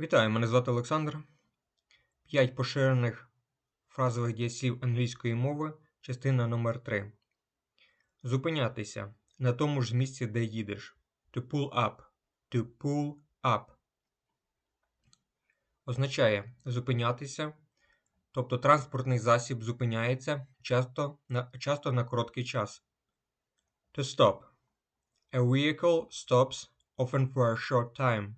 Вітаю, мене звати Олександр. П'ять поширених фразових дієслів англійської мови, частина номер 3 Зупинятися на тому ж місці, де їдеш. To pull up. To pull up. Означає зупинятися, тобто транспортний засіб зупиняється часто на, часто на короткий час. To stop. A vehicle stops often for a short time.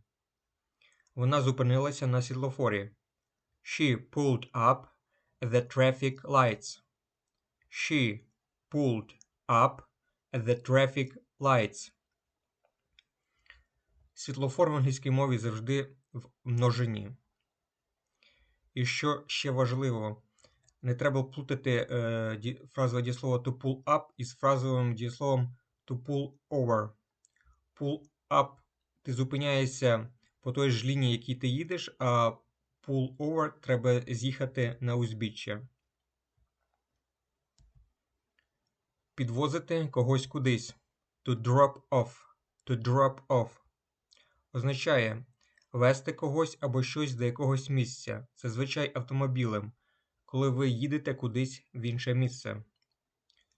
Вона зупинилася на світлофорі. She pulled up the traffic lights. She pulled up the traffic lights. Світлофор в англійській мові завжди в множині. І що ще важливо, не треба плутати е, ді, фразове дієслово to pull up із фразовим дієсловом to pull over. Pull up ти зупиняєшся по той ж лінії, якій ти їдеш, а pull over треба з'їхати на узбіччя. Підвозити когось кудись. To drop off. To drop off. Означає вести когось або щось до якогось місця. Зазвичай автомобілем, коли ви їдете кудись в інше місце.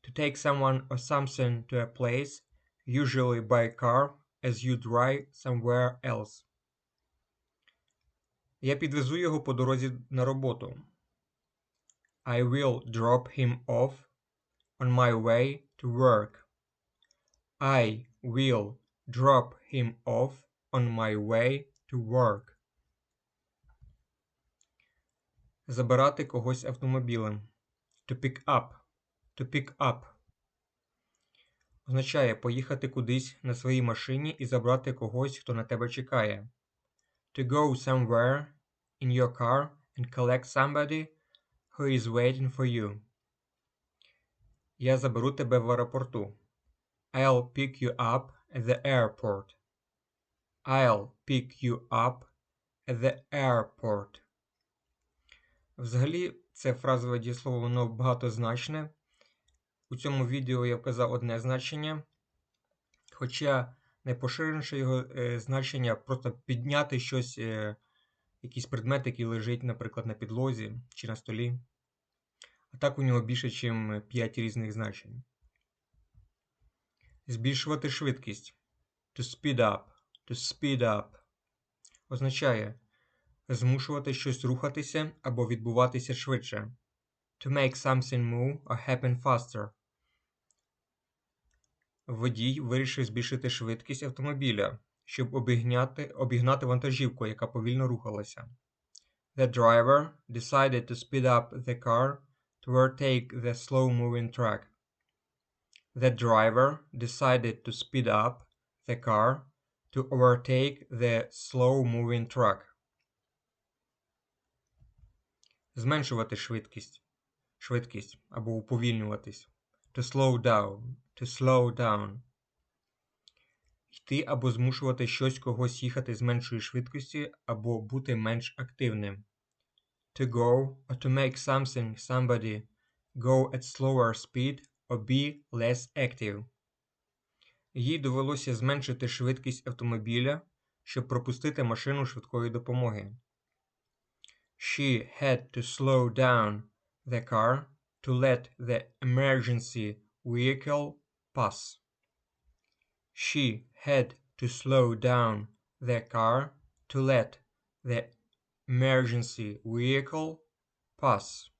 To take someone or something to a place, usually by car, as you drive somewhere else. Я підвезу його по дорозі на роботу. I will drop him off on my way to work. I will drop him off on my way to work. Забирати когось автомобілем. To pick up. To pick up. Означає поїхати кудись на своїй машині і забрати когось, хто на тебе чекає. To go somewhere in your car and collect somebody who is waiting for you. Я заберу тебе в аеропорту. I'll pick you up at the airport. I'll pick you up at the airport. Взагалі, це фразове дієслово, воно багатозначне. У цьому відео я вказав одне значення, хоча найпоширеніше його е, значення просто підняти щось, е, якийсь предмет, який лежить, наприклад, на підлозі чи на столі. А так у нього більше, ніж 5 різних значень. Збільшувати швидкість. To speed up. To speed up. Означає змушувати щось рухатися або відбуватися швидше. To make something move or happen faster. Водій вирішив збільшити швидкість автомобіля, щоб обігняти, обігнати вантажівку, яка повільно рухалася. The driver decided to speed up the car to overtake the slow-moving truck. The driver decided to speed up the car to overtake the slow-moving truck. Зменшувати швидкість. Швидкість або уповільнюватись. To slow down. To slow down. Йти або змушувати щось когось їхати з меншої швидкості або бути менш активним. To go or to make something somebody go at slower speed or be less active. Їй довелося зменшити швидкість автомобіля, щоб пропустити машину швидкої допомоги. She had to slow down the car to let the emergency vehicle pass. She had to slow down the car to let the emergency vehicle pass.